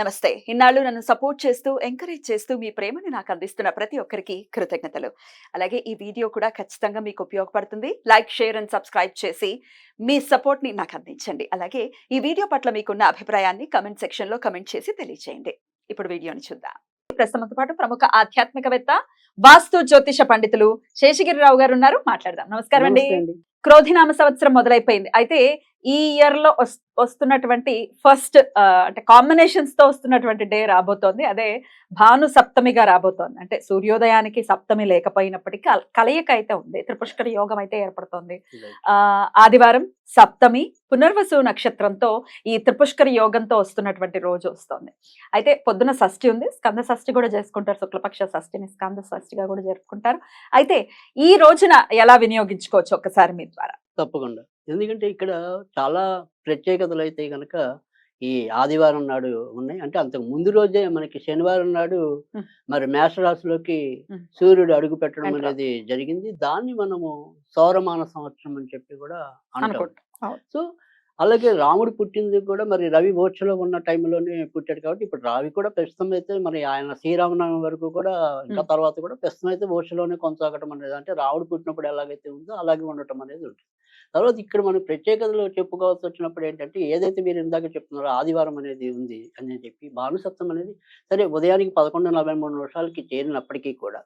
నమస్తే. ఇన్నాళ్ళు నన్ను సపోర్ట్ చేస్తూ ఎంకరేజ్ చేస్తూ మీ ప్రేమని నాకు అందిస్తున్న ప్రతి ఒక్కరికి కృతజ్ఞతలు. అలాగే ఈ వీడియో కూడా ఖచ్చితంగా మీకు ఉపయోగపడుతుంది. లైక్ షేర్ అండ్ సబ్స్క్రైబ్ చేసి మీ సపోర్ట్ని నాకు అందించండి. అలాగే ఈ వీడియో పట్ల మీకున్న అభిప్రాయాన్ని కమెంట్ సెక్షన్లో కమెంట్ చేసి తెలియజేయండి ఇప్పుడు వీడియోని చూద్దాం. ప్రస్తుతంతో పాటు ప్రముఖ ఆధ్యాత్మికవేత్త వాస్తు జ్యోతిష పండితులు శేషగిరిరావు గారు ఉన్నారు. మాట్లాడదాం. నమస్కారం అండి. క్రోధినామ సంవత్సరం మొదలైపోయింది. అయితే ఈ ఇయర్లో వస్- వస్తున్నటువంటి ఫస్ట్ అంటే కాంబినేషన్స్తో వస్తున్నటువంటి డే రాబోతోంది. అదే భాను సప్తమిగా రాబోతోంది. అంటే సూర్యోదయానికి సప్తమి లేకపోయినప్పటికీ కల- కలయిక అయితే ఉంది. త్రిపుష్కర యోగం అయితే ఏర్పడుతోంది. ఆ ఆదివారం సప్తమి పునర్వసు నక్షత్రంతో ఈ త్రిపుష్కర యోగంతో వస్తున్నటువంటి రోజు వస్తుంది. అయితే పొద్దున షష్ఠి ఉంది. స్కంద షష్ఠి కూడా చేసుకుంటారు. శుక్లపక్ష షష్ఠిని స్కంద షష్ఠిగా కూడా జరుపుకుంటారు. అయితే ఈ రోజున ఎలా వినియోగించుకోవచ్చు? ఒక్కసారి మీ ద్వారా. తప్పకుండా. ఎందుకంటే ఇక్కడ చాలా ప్రత్యేకతలు అయితే కనుక ఈ ఆదివారం నాడు ఉన్నాయి అంటే అంతకు ముందు రోజే మనకి శనివారం నాడు. మరి మేషరాశిలోకి. సూర్యుడు అడుగు పెట్టడం. అనేది జరిగింది దాన్ని మనము సౌరమాన సంవత్సరం అని చెప్పి కూడా అంటాం అనుకుంటా సో అలాగే రాముడు పుట్టింది కూడా మరి రవి ఓక్షలో ఉన్న టైంలోనే పుట్టాడు కాబట్టి ఇప్పుడు రావి కూడా ప్రస్తుతం అయితే మరి ఆయన శ్రీరామనవమి వరకు కూడా ఇంకా. తర్వాత కూడా ప్రస్తుతం అయితే ఓక్షలోనే కొనసాగటం అనేది అంటే రాముడు పుట్టినప్పుడు ఎలాగైతే ఉందో అలాగే ఉండటం అనేది ఉంటుంది తర్వాత ఇక్కడ మనం ప్రత్యేకతలు చెప్పుకోవాల్సి వచ్చినప్పుడు ఏంటంటే ఏదైతే మీరు ఇందాక చెప్తున్నారో ఆదివారం అనేది ఉంది అని చెప్పి భానుసత్వం అనేది సరే ఉదయానికి పదకొండు నలభై మూడు నిమిషాలకి చేరినప్పటికీ కూడా.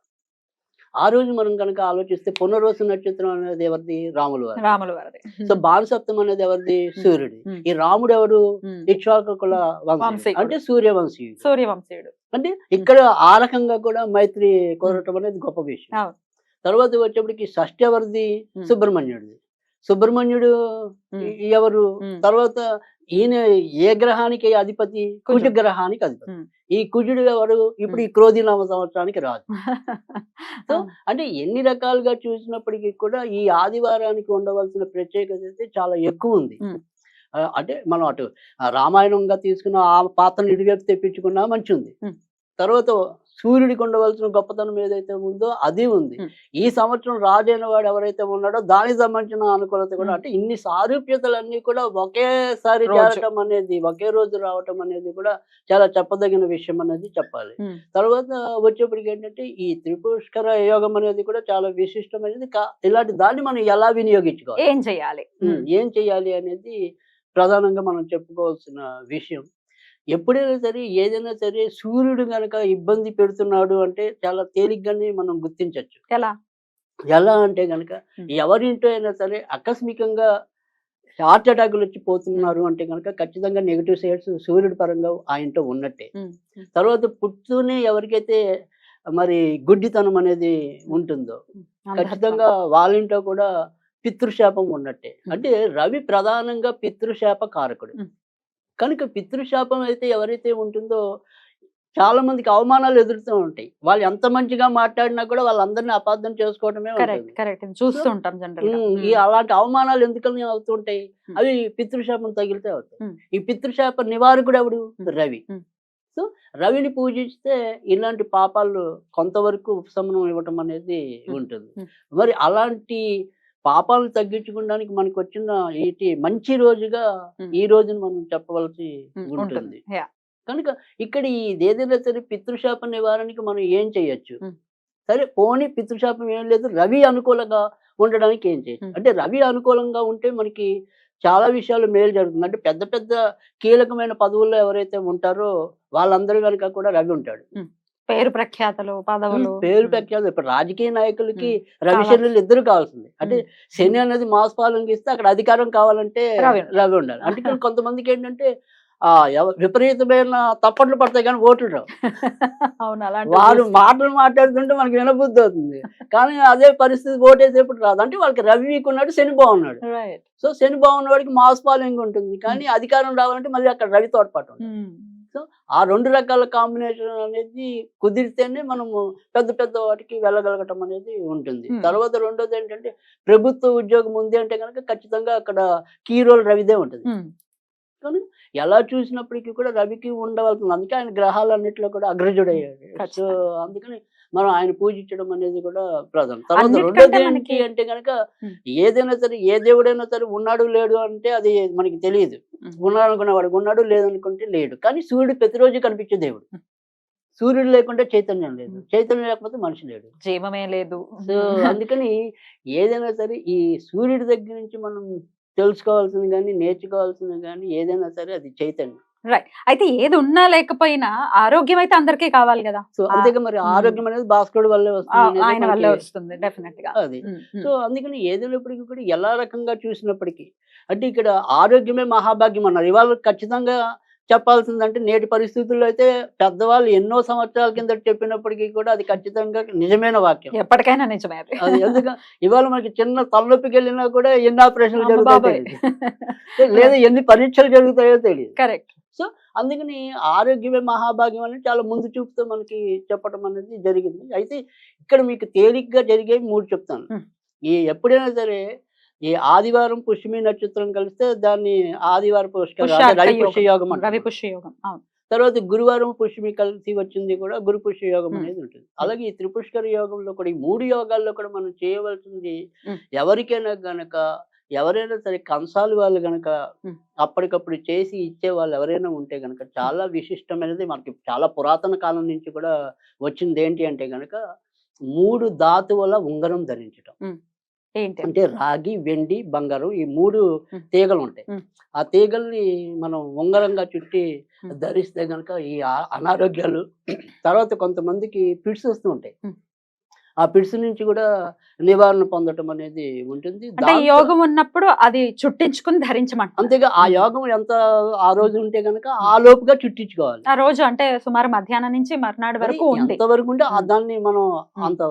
ఆ రోజు మనం కనుక ఆలోచిస్తే పునర్వసు నక్షత్రం అనేది ఎవరిది? రాములు వారి రాముల వారిది. సో భానుసప్తం అనేది ఎవరిది? సూర్యుడి. ఈ రాముడు ఎవరు. ఇక్ష్వాకుల వంశీయుడు. అంటే సూర్యవంశీయుడు. సూర్యవంశీయుడు. అంటే ఇక్కడ ఆ రకంగా కూడా మైత్రి కోరటం అనేది గొప్ప విషయం. తర్వాత వచ్చేప్పటికి షష్ఠి ఎవరిది. సుబ్రహ్మణ్యుడిది. సుబ్రహ్మణ్యుడు ఎవరు. తర్వాత ఈయన ఏ గ్రహానికి అధిపతి కుజ. గ్రహానికి అధిపతి. ఈ కుజుడు ఎవరు ఇప్పుడు ఈ క్రోధినామ సంవత్సరానికి రాజు సో. అంటే ఎన్ని రకాలుగా చూసినప్పటికీ కూడా ఈ ఆదివారానికి ఉండవలసిన ప్రత్యేకత అయితే చాలా ఎక్కువ ఉంది అంటే మనం అటు రామాయణంగా తీసుకున్న ఆ పాత్రను ఇటువైపు తెప్పించుకున్నా మంచి ఉంది. తర్వాత సూర్యుడికి ఉండవలసిన గొప్పతనం ఏదైతే ఉందో అది ఉంది. ఈ సంవత్సరం రాజైన వాడు ఎవరైతే ఉన్నాడో దానికి సంబంధించిన అనుకూలత కూడా. అంటే ఇన్ని సారూప్యతలన్నీ కూడా ఒకేసారి. చేరటం అనేది ఒకే రోజు రావటం అనేది కూడా చాలా చెప్పదగిన విషయం అనేది చెప్పాలి. తర్వాత వచ్చేప్పటికి ఏంటంటే ఈ త్రిపుష్కర యోగం అనేది కూడా చాలా విశిష్టమైనది ఇలాంటి దాన్ని మనం ఎలా వినియోగించుకోవాలి ఏం చేయాలి ఏం చేయాలి అనేది ప్రధానంగా మనం చెప్పుకోవాల్సిన విషయం ఎప్పుడైనా సరే ఏదైనా సరే సూర్యుడు గనక ఇబ్బంది పెడుతున్నాడు అంటే చాలా తేలిగ్గానే మనం గుర్తించవచ్చు ఎలా ఎలా అంటే గనక ఉమ్. ఎవరింటో అయినా సరే ఆకస్మికంగా హార్ట్ అటాకులు వచ్చి పోతున్నారు అంటే కనుక ఖచ్చితంగా నెగిటివ్ సైడ్స్ సూర్యుడి పరంగా ఆ ఇంట్లో ఉన్నట్టే. తర్వాత పుట్టునే ఎవరికైతే మరి గుడ్డితనం అనేది ఉంటుందో. ఖచ్చితంగా వాళ్ళింట్లో కూడా పితృశాపం ఉన్నట్టే. అంటే రవి ప్రధానంగా పితృశాప కారకుడు. కనుక పితృశాపం అయితే ఎవరైతే ఉంటుందో చాలా మందికి అవమానాలు ఎదురుతూ ఉంటాయి వాళ్ళు ఎంత మంచిగా మాట్లాడినా కూడా వాళ్ళందరినీ అపార్థం చేసుకోవడమే కరెక్ట్ ఉంటుంది కరెక్ట్ చూస్తూ ఉంటాం జనరల్ ఉమ్, ఈ అలాంటి అవమానాలు ఎందుకని అవుతుంటాయి. అవి పితృశాపం తగిలితే అవుతాయి. ఈ పితృశాప నివారకుడు ఎవడు. రవి. సో రవిని పూజిస్తే ఇలాంటి పాపాలు కొంతవరకు ఉపశమనం ఇవ్వటం అనేది. ఉంటుంది. మరి అలాంటి పాపాలను తగ్గించుకోవడానికి మనకు వచ్చిన ఏంటి మంచి రోజుగా. ఈ రోజును మనం చెప్పవలసి ఉంటుంది. కనుక ఇక్కడ ఈ ఏదైనా సరే పితృశాప నివారణకి మనం ఏం చేయొచ్చు. సరే పోనీ పితృశాపం ఏం లేదు రవి అనుకూలంగా ఉండడానికి ఏం చేయొచ్చు. అంటే రవి అనుకూలంగా ఉంటే మనకి చాలా విషయాలు మేలు జరుగుతుంది. అంటే పెద్ద పెద్ద కీలకమైన పదవుల్లో ఎవరైతే ఉంటారో వాళ్ళందరూ కనుక కూడా రవి ఉంటాడు. పేరు ప్రఖ్యాతలు పదవులు. పేరు ఉమ్. ప్రఖ్యాత ఇప్పుడు రాజకీయ నాయకులకి. రవిశనులు ఇద్దరు కావాల్సింది. అంటే. శని అనేది మాస్ పాలనకి ఇస్తే అక్కడ అధికారం కావాలంటే రవి. ఉండాలి. అంటే ఇక్కడ కొంతమందికి ఏంటంటే విపరీతమైన తప్పట్లు పడతాయి కానీ ఓట్లు రావు. అవును వారు మాటలు మాట్లాడుతుంటే మనకి వినబుద్ధి అవుతుంది. కానీ అదే పరిస్థితి ఓటేసేప్పుడు రాదు. అంటే వాళ్ళకి రవి ఉన్నాడు శని బాగున్నాడు. సో శని బాగున్న వాడికి మాస్ ఫాలోయింగ్ ఉంటుంది. కానీ అధికారం రావాలంటే మళ్ళీ అక్కడ రవి తోడ్పాటు ఉంటుంది ఆ రెండు రకాల కాంబినేషన్ అనేది కుదిరితేనే మనము పెద్ద పెద్ద వాటికి వెళ్ళగలగటం అనేది ఉంటుంది. తర్వాత రెండోది ఏంటంటే ప్రభుత్వ ఉద్యోగం ఉంది అంటే కనుక ఖచ్చితంగా అక్కడ కీ రోల్ రవిదే ఉంటుంది. కానీ ఎలా చూసినప్పటికీ కూడా రవికి ఉండవలసింది అందుకే ఆయన గ్రహాలన్నింటిలో కూడా అగ్రజుడయ్యాడు. సో. అందుకని మనం ఆయన పూజించడం అనేది కూడా ప్రధానం తర్వాత రెండోది ఏంటి అంటే కనుక. ఏదైనా సరే ఏ దేవుడైనా సరే ఉన్నాడు లేడు అంటే అది మనకి తెలియదు. ఉన్నాడు అనుకునేవాడు ఉన్నాడు లేదనుకుంటే లేడు కానీ సూర్యుడు ప్రతిరోజు కనిపించే దేవుడు. సూర్యుడు లేకుంటే చైతన్యం లేదు. చైతన్యం లేకపోతే మనిషి లేడు జీవమే లేదు సో అందుకని ఏదైనా సరే ఈ సూర్యుడి దగ్గర నుంచి మనం తెలుసుకోవాల్సింది కానీ నేర్చుకోవాల్సింది కానీ ఏదైనా సరే అది చైతన్యం అయితే ఏది ఉన్నా లేకపోయినా ఆరోగ్యం అయితే అందరికీ కావాలి కదా. సో అంతేగా మరి. ఆరోగ్యం అనేది భాస్కరుడు వల్లే వస్తుంది ఆయన వల్లే వస్తుంది డెఫినెట్గా. అది. సో అందుకని ఏదైనప్పటికీ కూడా ఎలా రకంగా చూసినప్పటికీ అంటే ఇక్కడ ఆరోగ్యమే మహాభాగ్యం అన్నారు. ఇవాళ ఖచ్చితంగా చెప్పాల్సిందంటే నేటి పరిస్థితుల్లో అయితే పెద్దవాళ్ళు ఎన్నో సంవత్సరాల కింద చెప్పినప్పటికీ కూడా అది ఖచ్చితంగా నిజమైన వాక్యం. ఎప్పటికైనా నిజమే అది. ఇవాళ మనకి చిన్న తలనొప్పికి వెళ్ళినా కూడా ఎన్ని ఆపరేషన్లు జరుగుతాయో తెలియదు. లేదా ఎన్ని పరీక్షలు జరుగుతాయో తెలియదు. కరెక్ట్ అందుకని ఆరోగ్యమే మహాభాగ్యం అని చాలా ముందు చూపుతూ మనకి చెప్పడం అనేది జరిగింది. అయితే ఇక్కడ మీకు తేలిగ్గా జరిగేవి మూడు చెప్తాను. ఈ ఎప్పుడైనా సరే ఈ ఆదివారం పుష్యమి నక్షత్రం కలిస్తే దాన్ని ఆదివార పుష్కర రవి తర్వాత గురువారం పుష్యమి కలిసి వచ్చింది కూడా గురు పుష్య యోగం. అనేది ఉంటుంది. అలాగే ఈ త్రిపుష్కర యోగంలో కూడా ఈ మూడు యోగాల్లో కూడా మనం చేయవలసింది. ఎవరికైనా గనక ఎవరైనా సరే కంసాలి వాళ్ళు గనక Hmm. అప్పటికప్పుడు చేసి ఇచ్చే వాళ్ళు ఎవరైనా ఉంటే గనక చాలా విశిష్టమైనది మనకి చాలా పురాతన కాలం నుంచి కూడా వచ్చింది ఏంటి అంటే గనక మూడు ధాతువుల ఉంగరం ధరించడం ఏంటి అంటే రాగి వెండి బంగారం ఈ మూడు. తీగలు ఉంటాయి. ఆ తీగల్ని మనం ఉంగరంగా చుట్టి. ధరిస్తే గనక ఈ అనారోగ్యాలు తర్వాత కొంతమందికి పిడ్స్ వస్తూ ఉంటాయి. ఆ పిడ్స్ నుంచి కూడా నివారణ పొందటం అనేది ఉంటుంది. అంటే యోగం ఉన్నప్పుడు అది చుట్టించుకుని ధరించమంట అంతేగా ఆ యోగం ఎంత ఆ రోజు ఉంటే గనక ఆ లోపుగా చుట్టించుకోవాలి. ఆ రోజు అంటే సుమారు మధ్యాహ్నం నుంచి మర్నాడు వరకు ఎంతవరకు ఉంటే. దాన్ని మనం అంటే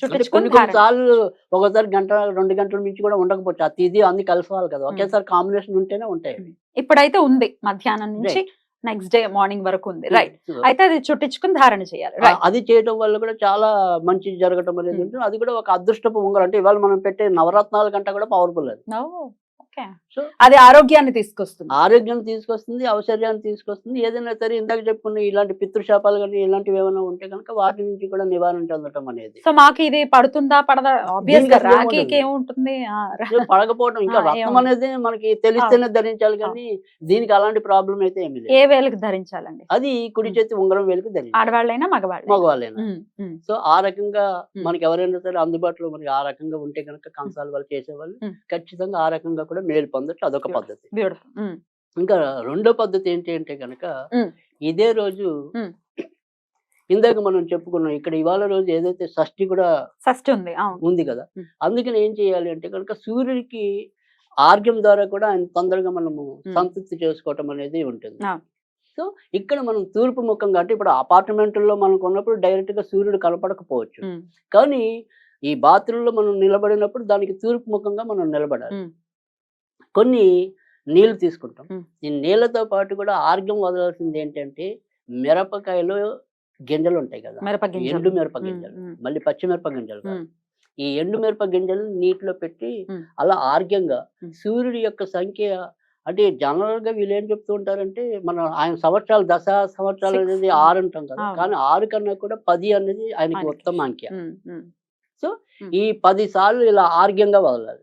చుట్టించుకుని కొన్ని కొన్ని ధారణ. సార్లు ఒకసారి గంట రెండు గంటల మించి కూడా ఉండకపోవచ్చు. ఆ తిది అన్ని కలసాలి కదా. ఒకేసారి కాంబినేషన్ ఉంటేనే ఉంటాయి. ఇప్పుడైతే ఉంది మధ్యాహ్నం నుంచి నెక్స్ట్ డే మార్నింగ్ వరకు ఉంది. రైట్ So, అయితే అది చుట్టించుకుని ధారణ చేయాలి. అది చేయడం వల్ల కూడా చాలా మంచి జరగటం అనేది Hmm. ఉంటుంది. అది కూడా ఒక అదృష్టపు ఉంగరం. అంటే ఇవాళ మనం పెట్టే నవరత్నాల కంటే కూడా పవర్ఫుల్ అది. అది ఆరోగ్యాన్ని తీసుకొస్తుంది. ఆరోగ్యం తీసుకొస్తుంది ఔశ్వర్యాన్ని తీసుకొస్తుంది. ఏదైనా సరే ఇందాక చెప్పుకున్న ఇలాంటి పితృశాపాలు కానీ ఇలాంటివి ఏమైనా ఉంటే కనుక వాటి నుంచి కూడా నివారణ చెందటం అనేది. సో మాకు ఇది పడుతుందా పడదా? రాఖీకి. ఏముంటుంది? పడకపోవడం ఇంకా రక్తం. అనేది మనకి తెలిస్తేనే ధరించాలి కానీ దీనికి అలాంటి ప్రాబ్లం అయితే ఏమీ ఏ వేలకు ధరించాలండి? అది కుడి చేతి ఉంగరం వేలికి ధరించాలి. ఆడవాళ్ళైనా మగవాళ్ళైనా? మగవాళ్ళైనా. సో ఆ రకంగా. మనకి ఎవరైనా సరే అందుబాటులో మనకి ఆ రకంగా ఉంటే కనుక కంసాల వాళ్ళు చేసేవాళ్ళు. ఖచ్చితంగా ఆ రకంగా కూడా మేలు పొందొచ్చు అదొక. పద్ధతి ఇంకా రెండో పద్ధతి ఏంటి అంటే కనుక. ఇదే రోజు. ఇందాక మనం చెప్పుకున్నాం ఇక్కడ ఇవాళ రోజు ఏదైతే షష్ఠి కూడా షష్ఠి ఉంది ఉంది కదా. అందుకని ఏం చేయాలి అంటే కనుక సూర్యుడికి ఆర్గ్యం ద్వారా కూడా ఆయన తొందరగా మనము. సంతృప్తి చేసుకోవటం అనేది ఉంటుంది. సో ఇక్కడ మనం తూర్పు ముఖంగా అంటే ఇప్పుడు అపార్ట్మెంట్లో మనకు ఉన్నప్పుడు డైరెక్ట్గా సూర్యుడు కనపడకపోవచ్చు కానీ ఈ బాత్రూంలో మనం నిలబడినప్పుడు దానికి తూర్పు ముఖంగా మనం నిలబడాలి కొన్ని నీళ్ళు తీసుకుంటాం. ఈ నీళ్ళతో పాటు కూడా ఆర్గ్యం వదలాల్సింది ఏంటంటే మిరపకాయలో గింజలు ఉంటాయి కదా. ఎండు మిరప గింజలు మళ్ళీ పచ్చి మిరప గింజలు ఈ ఎండు మిరప గింజలు నీటిలో పెట్టి. అలా ఆర్గ్యంగా. సూర్యుడి యొక్క సంఖ్య అంటే జనరల్గా వీళ్ళు ఏం చెప్తూ ఉంటారంటే మన ఆయన సంవత్సరాలు దశ సంవత్సరాలు. అనేది ఆరు అంటాం కదా. కానీ ఆరు కన్నా కూడా పది అనేది ఆయనకి. ఉత్తమ అంకె ఉమ్, ఉమ్, ఈ పది సార్లు ఇలా ఆర్గ్యంగా వదలాలి.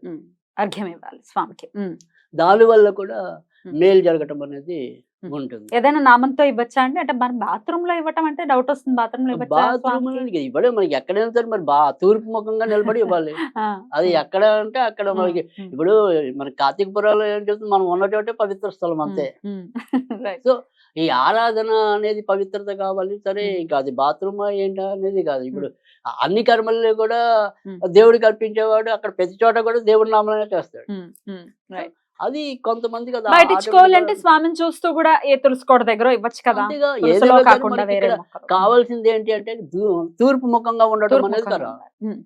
అర్ఘ్యం ఇవ్వాలి స్వామికి. దాని వల్ల కూడా. మేలు జరగటం అనేది. ఉంటుంది. ఏదైనా నామంతో ఇవ్వచ్చా అండి? అంటే మరి బాత్రూమ్లో ఇవ్వటం అంటే డౌట్ వస్తుంది. బాత్రూమ్లో ఇవ్వచ్చా బాత్రూమ్? ఇవ్వడే మనకి ఎక్కడైనా సరే మరి బా తూర్పు ముఖంగా నిలబడి ఇవ్వాలి. అది ఎక్కడ అంటే అక్కడ మనకి ఇప్పుడు మన కార్తీక పురాలో ఏం చెప్తుంది? మనం ఉన్న చోటే పవిత్ర స్థలం అంతే. సో ఈ ఆరాధన అనేది పవిత్రత కావాలి సరే. ఇంకా అది బాత్రూమ్ ఏంటా అనేది కాదు. ఇప్పుడు అన్ని కర్మల్లో కూడా. దేవుడికి అర్పించేవాడు అక్కడ ప్రతి చోట కూడా దేవుడి నామలనే చేస్తాడు. అది కొంతమందికి అది బయట ఇచ్చుకోవాలంటే automatic గా- స్వామిని చూస్తూ కూడా ఏ తులసికోట దగ్గర ఇవ్వచ్చు కదా కాకుండా వేరే. కావాల్సింది ఏంటి అంటే తూర్పు ముఖంగా ఉండటం అనేది కదా ఉమ్.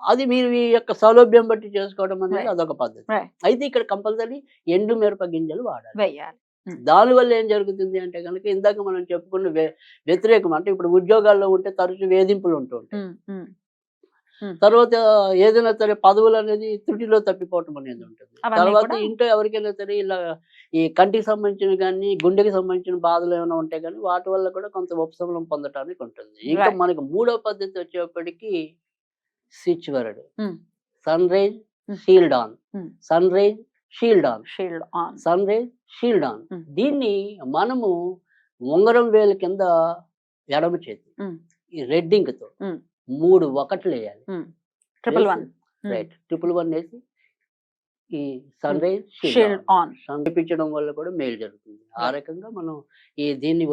అది మీరు ఈ యొక్క సౌలభ్యం బట్టి చేసుకోవడం అనేది. అదొక పద్ధతి. అయితే ఇక్కడ కంపల్సరీ ఎండు మిరప గింజలు వాడాలి దానివల్ల ఏం జరుగుతుంది అంటే కనుక ఇందాక మనం చెప్పుకున్న వ్య- వ్యతిరేకం అంటే ఇప్పుడు ఉద్యోగాల్లో ఉంటే తరచు వేధింపులు ఉంటూ ఉంటాయి. తర్వాత ఏదైనా సరే పదవులు అనేది త్రుటిలో తప్పిపోవటం అనేది ఉంటుంది తర్వాత ఇంట్లో ఎవరికైనా సరే ఇలా ఈ కంటికి సంబంధించిన కానీ గుండెకి సంబంధించిన బాధలు ఏమైనా ఉంటే కానీ వాటి వల్ల కూడా కొంత ఉపశమనం పొందటానికి ఉంటుంది ఇంకా. మనకి మూడో పద్ధతి వచ్చేప్పటికి switch word. Sunrise. Shield on. Sunrise shield on shield on sunrise shield on. దీన్ని మనము ఉంగరం వేలు కింద ఎడమ చేతి. ఈ రెడ్డింగ్తో. మూడు ఒకట్లు వేయాలి. Triple one. Right triple one వేసి ఈ సన్ రైజ్ ఆన్. సంపించడం వల్ల కూడా మేలు జరుగుతుంది. ఆ. రకంగా మనం ఈ దీన్ని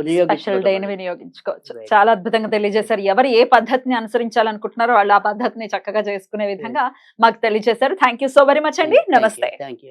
అనేది- వినియోగించుకోవచ్చు. చాలా అద్భుతంగా తెలియజేశారు. ఎవరు ఏ పద్ధతిని అనుసరించాలనుకుంటున్నారో వాళ్ళు ఆ పద్ధతిని చక్కగా చేసుకునే విధంగా మాకు తెలియజేశారు. Thank you so very much అండి. నమస్తే. you.